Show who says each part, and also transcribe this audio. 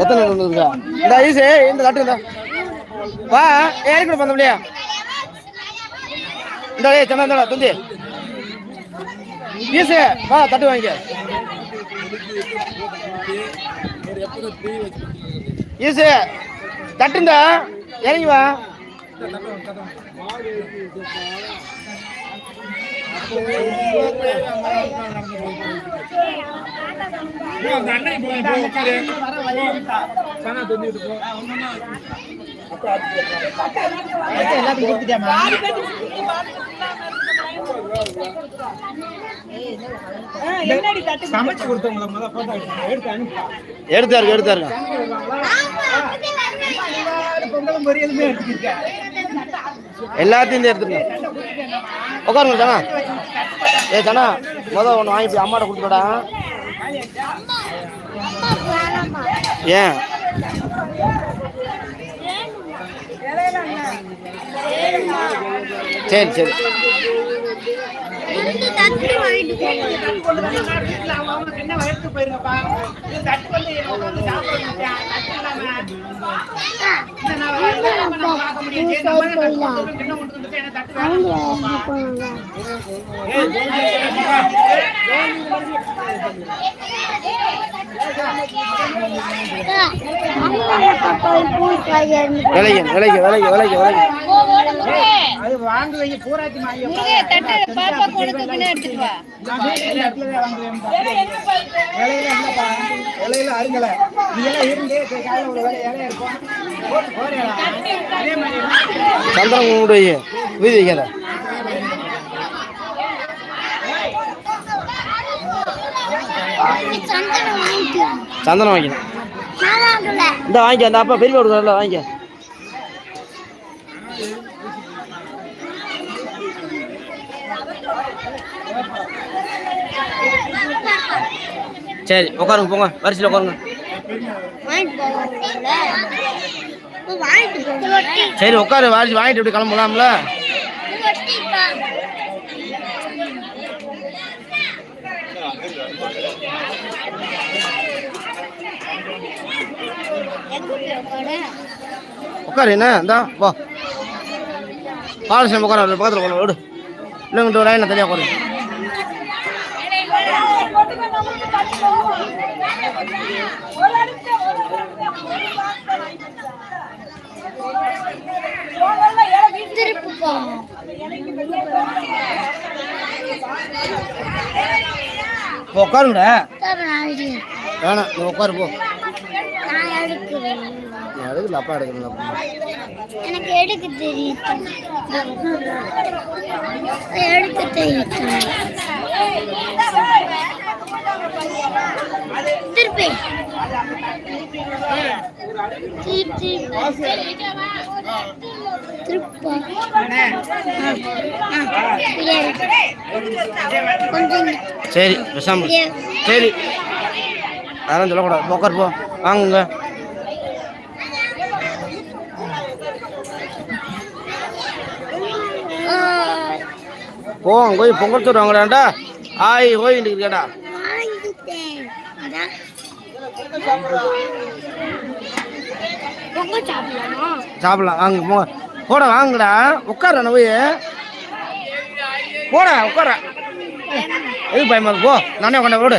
Speaker 1: எத்தனை இருக்கா? இந்த ஐசு இந்த தட்டு இந்த. வா ஏறி கூட பண்ண முடியா இந்த ஏ சந்தா இந்தடா தந்தி ஈசு வா தட்டு வாங்கிக்க. ஈசு தட்டுண்டா இறங்கி வா
Speaker 2: எல்லாத்துக்கும் கொடுத்துட்டியாமா சமைச்சு கொடுத்தவங்கள முதல்ல போட்டோ எடுத்து அனுப்பா
Speaker 1: எடுத்தாருங்க எடுத்தாருங்க
Speaker 2: பொங்கலும் பொரியலுமே எடுத்துக்கிட்டேன்
Speaker 1: எல்லாத்தையும் எடுத்துருங்க உட்காருங்க தானா ஏ தானா முதல் ஒன்று வாங்கி போய் அம்மாட்ட கொடுத்துடா. ஏன்? சரி சரி.
Speaker 2: என்ன வயசுக்கு போயிருங்கப்பா இது தட்டு வந்து உட்காந்து பார்க்க முடியும் சரி, நம்ம தான் தட்டு. என்ன கொண்டு வந்துட்டு என்ன தட்டு வேணும்?
Speaker 1: விலைக்கு விலைக்கு விலைக்கு விலைக்கு விலைக்கு
Speaker 2: அது வாங்க வைங்க பூராத்தி மாறிய இலையில அருங்கல இதெல்லாம் இருந்து காலையில் ஒரு வேலை இலையா இருக்கும். போட்டு போறேன் அதே மாதிரி
Speaker 1: சந்திரன் கும்பிடு வை. வீதி சந்தனம் வாங்கிக்கணும் இந்த வாங்கிக்க அந்த அப்பா பெரிய வாங்கிக்க. சரி உட்காருங்க போங்க. வரிசையில் உட்காருங்க சரி உட்காரு வாரிசு வாங்கிட்டு இப்படி கிளம்பலாம்ல? உட்காரு என்ன? இந்தா போ பாலசியம் உட்கார பக்கத்தில் உட்கார விடு இல்லைங்கிட்ட ஒரு லைனில் தனியாக இப்போ உட்காருங்கடா வேணாம் உட்காரு போ நீ எடுக்கல அப்பா எடுக்கல
Speaker 3: எனக்கு எடுக்க தெரியும். எடுக்க தெரியும். திருப்பி. திருப்பி. திருப்பா. கொஞ்சம்
Speaker 1: சரி. சரி. அதெல்லாம் சொல்லக்கூடாது. உட்காரு போ. வாங்குங்க போ போய் பொங்கல் சோறு வாங்கடாண்டா ஆய் ஓய் இருக்கடா
Speaker 3: சாப்பிடலாம்
Speaker 1: வாங்க போ. போட வாங்கடா. உட்கார போய். போட உட்கார எது பயமா போ நானே உட்காந்து விடு